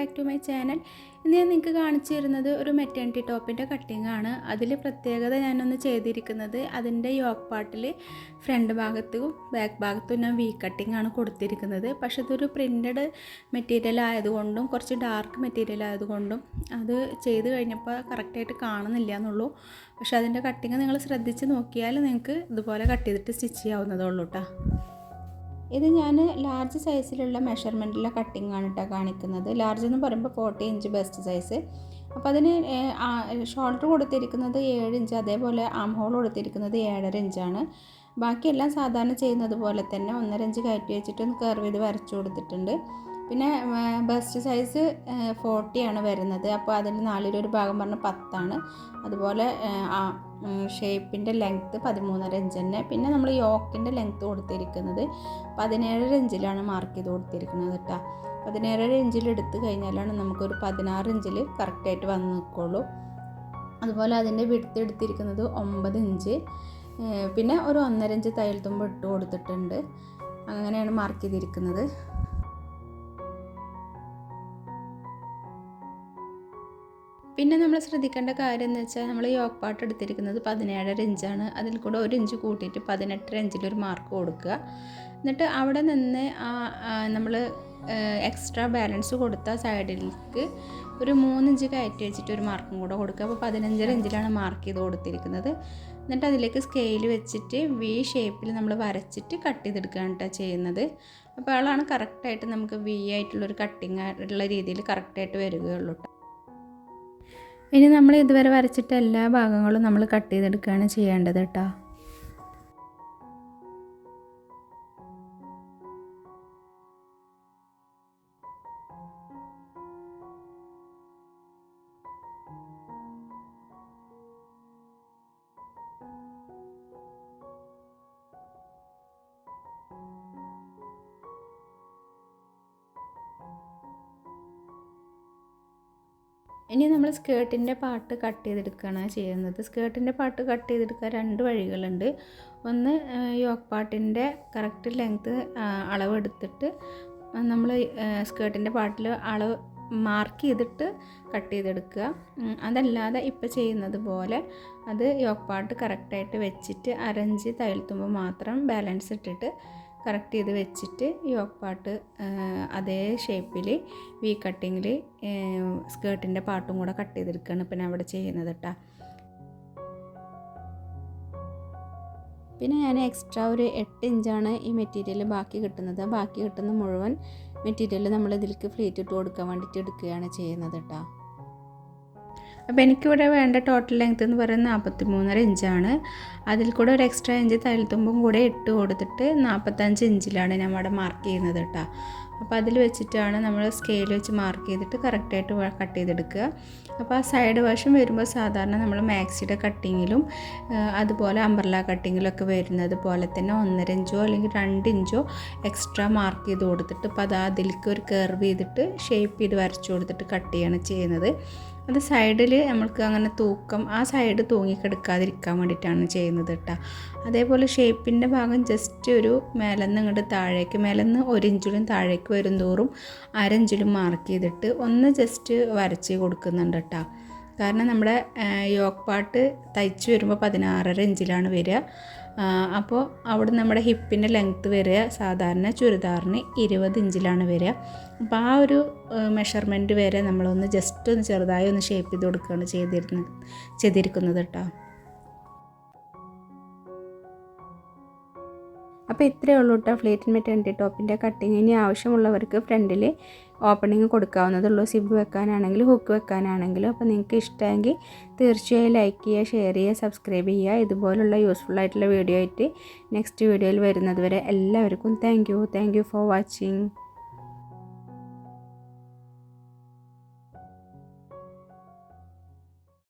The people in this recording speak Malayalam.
ബാക്ക് ടു മൈ ചാനൽ ഇന്ന് ഞാൻ നിങ്ങൾക്ക് കാണിച്ചു തരുന്നത് ഒരു മെറ്റേണിറ്റി ടോപ്പിന്റെ കട്ടിംഗ് ആണ്. അതിൽ പ്രത്യേകത ഞാനൊന്ന് ചെയ്തിരിക്കുന്നത് അതിന്റെ യോക്ക് പാർട്ടിൽ ഫ്രണ്ട് ഭാഗത്തും ബാക്ക് ഭാഗത്തും ഞാൻ വി കട്ടിംഗ് ആണ് കൊടുത്തിരിക്കുന്നത്. പക്ഷേ ഇതൊരു പ്രിന്റഡ് മെറ്റീരിയൽ ആയതുകൊണ്ടും കുറച്ച് ഡാർക്ക് മെറ്റീരിയൽ ആയതുകൊണ്ടും അത് ചെയ്ത് കഴിഞ്ഞപ്പോൾ കറക്റ്റായിട്ട് കാണുന്നില്ല എന്നുള്ളൂ. പക്ഷേ അതിന്റെ കട്ടിങ് നിങ്ങൾ ശ്രദ്ധിച്ച് നോക്കിയാൽ നിങ്ങൾക്ക് ഇതുപോലെ കട്ട് ചെയ്തിട്ട് സ്റ്റിച്ച് ചെയ്യാവുന്നതേ ഉള്ളൂ കേട്ടോ ഇത് ഞാൻ ലാർജ് സൈസിലുള്ള മെഷർമെന്റിലെ കട്ടിംഗ് ആണ് കേട്ടോ കാണിക്കുന്നത്. ലാർജ് എന്ന് പറയുമ്പോൾ ഫോർട്ടി ഇഞ്ച് ബെസ്റ്റ് സൈസ് അപ്പോൾ അതിന് ഷോൾഡർ കൊടുത്തിരിക്കുന്നത് ഏഴ് ഇഞ്ച് അതേപോലെ ആം ഹോൾ കൊടുത്തിരിക്കുന്നത് ഏഴര ഇഞ്ചാണ് ബാക്കിയെല്ലാം സാധാരണ ചെയ്യുന്നത് പോലെ തന്നെ ഒന്നര ഇഞ്ച് കയറ്റി വെച്ചിട്ട് ഒന്ന് കർവ് ചെയ്ത് വരച്ചു കൊടുത്തിട്ടുണ്ട്. പിന്നെ ബസ്റ്റ് സൈസ് ഫോർട്ടിയാണ് വരുന്നത്. അപ്പോൾ അതിൽ നാലിലൊരു ഭാഗം പറഞ്ഞ പത്താണ്. അതുപോലെ ആ ഷേപ്പിന്റെ ലെങ്ത്ത് പതിമൂന്നര ഇഞ്ച് തന്നെ. പിന്നെ നമ്മൾ യോക്കിന്റെ ലെങ്ത്ത് കൊടുത്തിരിക്കുന്നത് പതിനേഴര ഇഞ്ചിലാണ് മാർക്ക് ചെയ്ത് കൊടുത്തിരിക്കുന്നത് കേട്ടോ പതിനേഴര ഇഞ്ചിൽ എടുത്തു കഴിഞ്ഞാലാണ് നമുക്കൊരു പതിനാറ് ഇഞ്ചിൽ കറക്റ്റായിട്ട് വന്ന് നിൽക്കുള്ളൂ അതുപോലെ അതിന്റെ വിടുത്ത് എടുത്തിരിക്കുന്നത് ഒമ്പത് ഇഞ്ച് പിന്നെ ഒരു ഒന്നര ഇഞ്ച് തയ്യൽ തുമ്പ് ഇട്ട് കൊടുത്തിട്ടുണ്ട്. അങ്ങനെയാണ് മാർക്ക് ചെയ്തിരിക്കുന്നത്. പിന്നെ നമ്മൾ ശ്രദ്ധിക്കേണ്ട കാര്യം എന്ന് വെച്ചാൽ നമ്മൾ യോക്ക് പാട്ട് എടുത്തിരിക്കുന്നത് പതിനേഴര ഇഞ്ചാണ്. അതിൽ കൂടെ ഒരു ഇഞ്ച് കൂട്ടിയിട്ട് പതിനെട്ടര ഇഞ്ചിലൊരു മാർക്ക് കൊടുക്കുക. എന്നിട്ട് അവിടെ നിന്ന് ആ നമ്മൾ എക്സ്ട്രാ ബാലൻസ് കൊടുത്ത സൈഡിലേക്ക് ഒരു മൂന്നിഞ്ച് കയറ്റി വെച്ചിട്ട് ഒരു മാർക്കും കൂടെ കൊടുക്കുക. അപ്പോൾ പതിനഞ്ചര ഇഞ്ചിലാണ് മാർക്ക് ചെയ്ത് കൊടുത്തിരിക്കുന്നത്. എന്നിട്ട് അതിലേക്ക് സ്കെയിൽ വെച്ചിട്ട് വി ഷേപ്പിൽ നമ്മൾ വരച്ചിട്ട് കട്ട് ചെയ്തെടുക്കുകയാണ് കേട്ടോ ചെയ്യുന്നത്. അപ്പോൾ അയാളാണ് കറക്റ്റായിട്ട് നമുക്ക് വി ആയിട്ടുള്ളൊരു കട്ടിങ് ഉള്ള രീതിയിൽ കറക്റ്റായിട്ട് വരികയുള്ളൂ കേട്ടോ. ഇനി നമ്മൾ ഇതുവരെ വരച്ചിട്ട് എല്ലാ ഭാഗങ്ങളും നമ്മൾ കട്ട് ചെയ്തെടുക്കുകയാണ് ചെയ്യേണ്ടത് കേട്ടോ ഇനി നമ്മൾ സ്കേർട്ടിന്റെ പാട്ട് കട്ട് ചെയ്തെടുക്കുകയാണ് ചെയ്യുന്നത്. സ്കേർട്ടിന്റെ പാട്ട് കട്ട് ചെയ്തെടുക്കാൻ രണ്ട് വഴികളുണ്ട്. ഒന്ന് യോക്ക് പാട്ടിന്റെ കറക്റ്റ് ലെങ്ത്ത് അളവെടുത്തിട്ട് നമ്മൾ സ്കേർട്ടിന്റെ പാട്ടിൽ അളവ് മാർക്ക് ചെയ്തിട്ട് കട്ട് ചെയ്തെടുക്കുക. അതല്ലാതെ ഇപ്പോൾ ചെയ്യുന്നത് പോലെ അത് യോക്ക് പാട്ട് കറക്റ്റായിട്ട് വെച്ചിട്ട് അരഞ്ച് തയ്യൽത്തുമ്പോൾ മാത്രം ബാലൻസ് ഇട്ടിട്ട് കറക്റ്റ് ചെയ്ത് വെച്ചിട്ട് യോക്ക് പാട്ട് അതേ ഷേപ്പിൽ വി കട്ടിങ്ങിൽ സ്കേർട്ടിന്റെ പാട്ടും കൂടെ കട്ട് ചെയ്തെടുക്കുകയാണ് പിന്നെ അവിടെ ചെയ്യുന്നത് കേട്ടോ പിന്നെ ഞാൻ എക്സ്ട്രാ ഒരു എട്ട് ഇഞ്ചാണ് ഈ മെറ്റീരിയൽ ബാക്കി കിട്ടുന്നത്. ബാക്കി കിട്ടുന്ന മുഴുവൻ മെറ്റീരിയൽ നമ്മൾ ഇതിലേക്ക് ഫ്ലീറ്റ് ഇട്ട് കൊടുക്കാൻ വേണ്ടിയിട്ട് എടുക്കുകയാണ് ചെയ്യുന്നത് കേട്ടോ അപ്പോൾ എനിക്കിവിടെ വേണ്ട ടോട്ടൽ ലെങ്ത് എന്ന് പറയുന്നത് നാൽപ്പത്തി മൂന്നര ഇഞ്ചാണ്. അതിൽ കൂടെ ഒരു എക്സ്ട്രാ ഇഞ്ച് തയ്യൽത്തുമ്പും കൂടെ ഇട്ട് കൊടുത്തിട്ട് നാൽപ്പത്തഞ്ച് ഇഞ്ചിലാണ് അവിടെ മാർക്ക് ചെയ്യുന്നത് കേട്ടോ. അപ്പോൾ അതിൽ വെച്ചിട്ടാണ് നമ്മൾ സ്കെയിൽ വെച്ച് മാർക്ക് ചെയ്തിട്ട് കറക്റ്റായിട്ട് കട്ട് ചെയ്തെടുക്കുക. അപ്പോൾ ആ സൈഡ് വശം വരുമ്പോൾ സാധാരണ നമ്മൾ മാക്സിയുടെ കട്ടിങ്ങിലും അതുപോലെ അമ്പർല കട്ടിങ്ങിലൊക്കെ വരുന്നത് പോലെ തന്നെ ഒന്നര ഇഞ്ചോ അല്ലെങ്കിൽ രണ്ട് ഇഞ്ചോ എക്സ്ട്രാ മാർക്ക് ചെയ്ത് കൊടുത്തിട്ട് അപ്പോൾ അത് അതിലേക്ക് ഒരു കർവ് ചെയ്തിട്ട് ഷേപ്പ് ചെയ്ത് വരച്ചു കൊടുത്തിട്ട് കട്ട് ചെയ്യാണ് ചെയ്യുന്നത്. അത് സൈഡിൽ നമ്മൾക്ക് അങ്ങനെ തൂക്കം ആ സൈഡ് തൂങ്ങിക്കെടുക്കാതിരിക്കാൻ വേണ്ടിയിട്ടാണ് ചെയ്യുന്നത് കേട്ടോ അതേപോലെ ഷേപ്പിന്റെ ഭാഗം ജസ്റ്റ് ഒരു മേലെന്ന് ഇങ്ങോട്ട് താഴേക്ക് മേലെന്ന് ഒരു ഇഞ്ചിലും താഴേക്ക് വരും തോറും അരഞ്ചിലും മാർക്ക് ചെയ്തിട്ട് ഒന്ന് ജസ്റ്റ് വരച്ച് കൊടുക്കുന്നുണ്ട് കേട്ടോ കാരണം നമ്മുടെ യോക്ക് പാട്ട് തയ്ച്ച് വരുമ്പോൾ പതിനാറര ഇഞ്ചിലാണ് വരിക. അപ്പോൾ അവിടെ നമ്മുടെ ഹിപ്പിന്റെ ലെങ്ത്ത് വരിക. സാധാരണ ചുരിദാറിന് ഇരുപത് ഇഞ്ചിലാണ് വരിക. അപ്പോൾ ആ ഒരു മെഷർമെന്റ് വരെ നമ്മളൊന്ന് ജസ്റ്റ് ഒന്ന് ചെറുതായി ഒന്ന് ഷേപ്പ് ചെയ്ത് കൊടുക്കുകയാണ് ചെയ്തിരുന്നത് ചെയ്തിരിക്കുന്നത് കേട്ടോ അപ്പോൾ ഇത്രയേ ഉള്ളൂ കേട്ടോ ഫ്ലേറ്റിൻ മെറ്റേണിറ്റി ടോപ്പിന്റെ കട്ടിങ് ഇനി ആവശ്യമുള്ളവർക്ക് ഫ്രണ്ടിൽ ഓപ്പണിങ് കൊടുക്കാവുന്നതുള്ളൂ. സിബ് വെക്കാനാണെങ്കിലും ഹുക്ക് വെക്കാനാണെങ്കിലും. അപ്പോൾ നിങ്ങൾക്ക് ഇഷ്ടമെങ്കിൽ തീർച്ചയായും ലൈക്ക് ചെയ്യുക ഷെയർ ചെയ്യുക സബ്സ്ക്രൈബ് ചെയ്യുക. ഇതുപോലുള്ള യൂസ്ഫുൾ ആയിട്ടുള്ള വീഡിയോ ആയിട്ട് നെക്സ്റ്റ് വീഡിയോയിൽ വരുന്നത് വരെ എല്ലാവർക്കും thank you thank you for watching